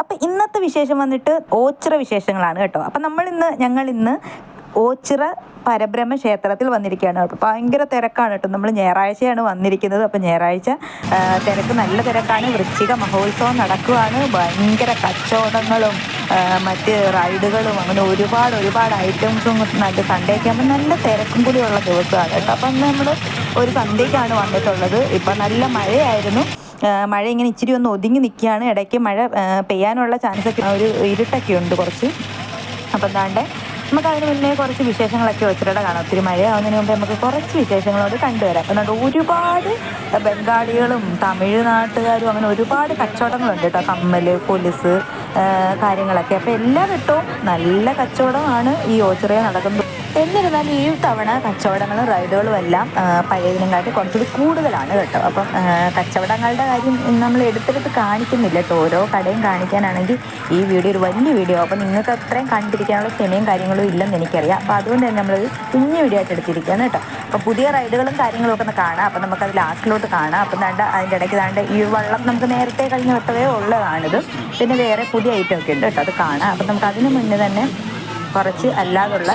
അപ്പം ഇന്നത്തെ വിശേഷം വന്നിട്ട് ഓച്ചിറ വിശേഷങ്ങളാണ് കേട്ടോ. അപ്പം നമ്മൾ ഇന്ന് ഞങ്ങൾ ഇന്ന് ഓച്ചിറ പരബ്രഹ്മ ക്ഷേത്രത്തിൽ വന്നിരിക്കുകയാണ് അപ്പോൾ ഭയങ്കര തിരക്കാണ് കേട്ടോ. നമ്മൾ ഞായറാഴ്ചയാണ് വന്നിരിക്കുന്നത്. അപ്പോൾ ഞായറാഴ്ച തിരക്ക് നല്ല തിരക്കാണ്. വൃശ്ചിക മഹോത്സവം നടക്കുകയാണ് ഭയങ്കര കച്ചവടങ്ങളും മറ്റ് റൈഡുകളും അങ്ങനെ ഒരുപാട് ഒരുപാട് ഐറ്റംസും നല്ല സൺഡേ ആകുമ്പോൾ നല്ല തിരക്കും കൂടിയുള്ള ദിവസമാണ് കേട്ടോ. അപ്പം നമ്മൾ ഒരു സന്ധ്യയ്ക്കാണ് വന്നിട്ടുള്ളത്. ഇപ്പം നല്ല മഴയായിരുന്നു. മഴ ഇങ്ങനെ ഇച്ചിരി ഒന്ന് ഒതുങ്ങി നിൽക്കുകയാണ്. ഇടയ്ക്ക് മഴ പെയ്യാനുള്ള ചാൻസ് ഒക്കെ ഒരു ഇരുട്ടൊക്കെ ഉണ്ട് കുറച്ച്. അപ്പം എന്താണ്ട് നമുക്ക് അതിന് മുന്നേ കുറച്ച് വിശേഷങ്ങളൊക്കെ ഒത്തിരിയുടെ കാണാം. ഒത്തിരി മഴയാവുന്നതിന് മുമ്പ് നമുക്ക് കുറച്ച് വിശേഷങ്ങളോട് കണ്ടുവരാം. അപ്പം ഒരുപാട് ബംഗാളികളും തമിഴ്നാട്ടുകാരും അങ്ങനെ ഒരുപാട് കച്ചവടങ്ങളുണ്ട് കേട്ടോ. കമ്മൽ പോലീസ് കാര്യങ്ങളൊക്കെ. അപ്പോൾ എല്ലാ വട്ടവും നല്ല കച്ചവടമാണ് ഈ ഓച്ചിറയിൽ നടക്കുന്നത്. എന്നിരുന്നാലും ഈ തവണ കച്ചവടങ്ങളും റൈഡുകളും എല്ലാം പഴയതിനെക്കാട്ടി കുറച്ചുകൂടി കൂടുതലാണ് കേട്ടോ. അപ്പം കച്ചവടങ്ങളുടെ കാര്യം നമ്മൾ എടുത്തെടുത്ത് കാണിക്കുന്നില്ല കേട്ടോ. ഓരോ കടയും കാണിക്കാനാണെങ്കിൽ ഈ വീഡിയോ ഒരു വലിയ വീഡിയോ. അപ്പം നിങ്ങൾക്ക് അത്രയും കണ്ടിരിക്കാനുള്ള ക്ഷമയും കാര്യങ്ങളും ഇല്ലെന്ന് എനിക്കറിയാം. അപ്പോൾ അതുകൊണ്ട് തന്നെ നമ്മളത് കുഞ്ഞു വീഡിയോ ആയിട്ട് എടുത്തിരിക്കുകയാണ് കേട്ടോ. അപ്പോൾ പുതിയ റൈഡുകളും കാര്യങ്ങളും ഒക്കെ ഒന്ന് കാണാം. അപ്പം നമുക്കത് ലാസ്റ്റിലോട്ട് കാണാം. അപ്പം ദാണ്ട് അതിന്റെ ഇടയ്ക്ക് ദാണ്ട് ഈ വള്ളം നമുക്ക് നേരത്തെ കഴിഞ്ഞ വെട്ടവേ ഉള്ളതാണിത്. പിന്നെ വേറെ പുതിയ ഐറ്റം ഒക്കെ ഉണ്ട് കേട്ടോ. അത് കാണാം. അപ്പം നമുക്ക് അതിന് മുന്നേ തന്നെ കുറച്ച് അല്ലാതുള്ള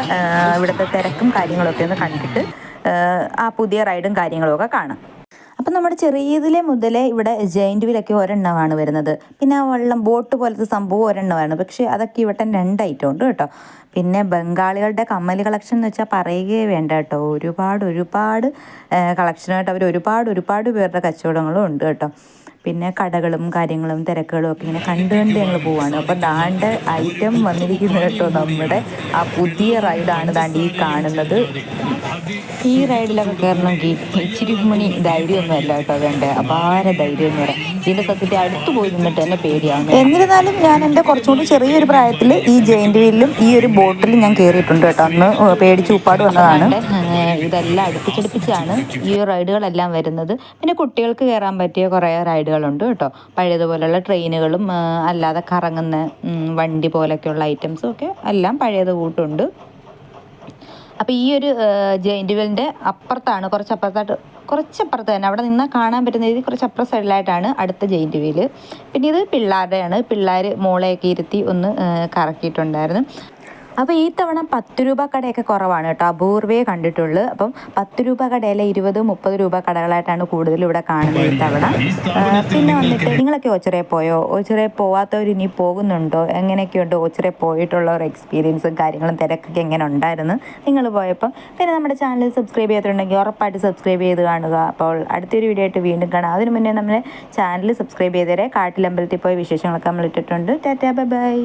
ഇവിടുത്തെ തിരക്കും കാര്യങ്ങളൊക്കെ ഒന്ന് കണ്ടിട്ട് ആ, ആ പുതിയ റൈഡും കാര്യങ്ങളൊക്കെ കാണാം. അപ്പം നമ്മുടെ ചെറിയതിലെ മുതലേ ഇവിടെ ജയിന്റ് വീലൊക്കെ ഒരെണ്ണമാണ് വരുന്നത്. പിന്നെ ആ വെള്ളം ബോട്ട് പോലത്തെ സംഭവം ഒരെണ്ണമാണ്. പക്ഷേ അതൊക്കെ ഇവിടെ രണ്ട് ഐറ്റം ഉണ്ട് കേട്ടോ. പിന്നെ ബംഗാളികളുടെ കമ്മൽ കളക്ഷൻ എന്ന് വെച്ചാൽ പറയുകയേ വേണ്ട കേട്ടോ. ഒരുപാട് ഒരുപാട് കളക്ഷനായിട്ട് അവർ ഒരുപാട് ഒരുപാട് പേരുടെ കച്ചവടങ്ങളും ഉണ്ട് കേട്ടോ. പിന്നെ കടകളും കാര്യങ്ങളും തിരക്കുകളും ഒക്കെ ഇങ്ങനെ കണ്ട് കണ്ട് ഞങ്ങൾ പോവാണ്. അപ്പം ദാണ്ട് ഐറ്റം വന്നിരിക്കുന്നത് കേട്ടോ നമ്മുടെ ആ പുതിയ റൈഡാണ് ദാണ്ട് ഈ കാണുന്നത്. ഈ റൈഡിലൊക്കെ കയറണമെങ്കിൽ ഇച്ചിരി മണി ധൈര്യമൊന്നും അല്ല കേട്ടോ വേണ്ടേ. അപാര ധൈര്യം എന്ന് പറയാം. ഇതിന്റെ സത്യത്തെ അടുത്ത് പോയി നിന്നിട്ട് തന്നെ പേടിയാണ്. എന്നിരുന്നാലും ഞാൻ എന്റെ കുറച്ചുകൂടി ചെറിയൊരു പ്രായത്തിൽ ഈ ജയിന്റ് വീലിലും ഈ ഒരു ബോട്ടിലും ഞാൻ കയറിയിട്ടുണ്ട് കേട്ടോ. അന്ന് പേടിച്ച് ഉപ്പാട് വന്നതാണ്. ഇതെല്ലാം അടുപ്പിച്ചടുപ്പിച്ചാണ് ഈ റൈഡുകളെല്ലാം വരുന്നത്. പിന്നെ കുട്ടികൾക്ക് കയറാൻ പറ്റിയ കുറേ റൈഡുകളുണ്ട് കേട്ടോ. പഴയതുപോലെയുള്ള ട്രെയിനുകളും അല്ലാതെ കറങ്ങുന്ന വണ്ടി പോലൊക്കെയുള്ള ഐറ്റംസും ഒക്കെ എല്ലാം പഴയത് കൂട്ടുണ്ട്. അപ്പോൾ ഈ ഒരു ജയിന്റ് വീലിന്റെ അപ്പുറത്താണ് കുറച്ച് അപ്പുറത്തായിട്ട് കുറച്ച് അപ്പുറത്ത് തന്നെ അവിടെ നിന്നാൽ കാണാൻ പറ്റുന്ന രീതി കുറച്ച് അപ്പുറ സൈഡിലായിട്ടാണ് അടുത്ത ജയിന്റ് വീൽ പിന്നെ ഇത് പിള്ളേരുടെയാണ്. പിള്ളേർ മോളെയൊക്കെ ഇരുത്തി ഒന്ന് കറക്കിയിട്ടുണ്ടായിരുന്നു. അപ്പോൾ ഈ തവണ പത്ത് രൂപ കടയൊക്കെ കുറവാണ് കേട്ടോ. അപൂർവേ കണ്ടിട്ടുള്ളൂ. അപ്പം പത്ത് രൂപ കടയിലെ ഇരുപത് മുപ്പത് രൂപ കടകളായിട്ടാണ് കൂടുതൽ ഇവിടെ കാണുന്നത് ഈ തവണ. പിന്നെ വന്നിട്ട് നിങ്ങളൊക്കെ ഓച്ചിറയിൽ പോയോ? ഓച്ചിറയിൽ പോവാത്തവർ ഇനി പോകുന്നുണ്ടോ? എങ്ങനെയൊക്കെയുണ്ട് ഓച്ചിറയിൽ പോയിട്ടുള്ള ഒരു എക്സ്പീരിയൻസും കാര്യങ്ങളും തിരക്കൊക്കെ എങ്ങനെ ഉണ്ടായിരുന്നു? നിങ്ങൾ പോയപ്പോൾ പിന്നെ നമ്മുടെ ചാനൽ സബ്സ്ക്രൈബ് ചെയ്തിട്ടുണ്ടെങ്കിൽ ഉറപ്പായിട്ട് സബ്സ്ക്രൈബ് ചെയ്ത് കാണുക. അപ്പോൾ അടുത്തൊരു വീഡിയോ ആയിട്ട് വീണ്ടും കാണാം. അതിന് മുന്നേ നമ്മുടെ ചാനൽ സബ്സ്ക്രൈബ് ചെയ്തേരെ. കാട്ടിലമ്പലത്തിൽ പോയ വിശേഷങ്ങളൊക്കെ നമ്മൾ ഇട്ടിട്ടുണ്ട്. Tata bye bye.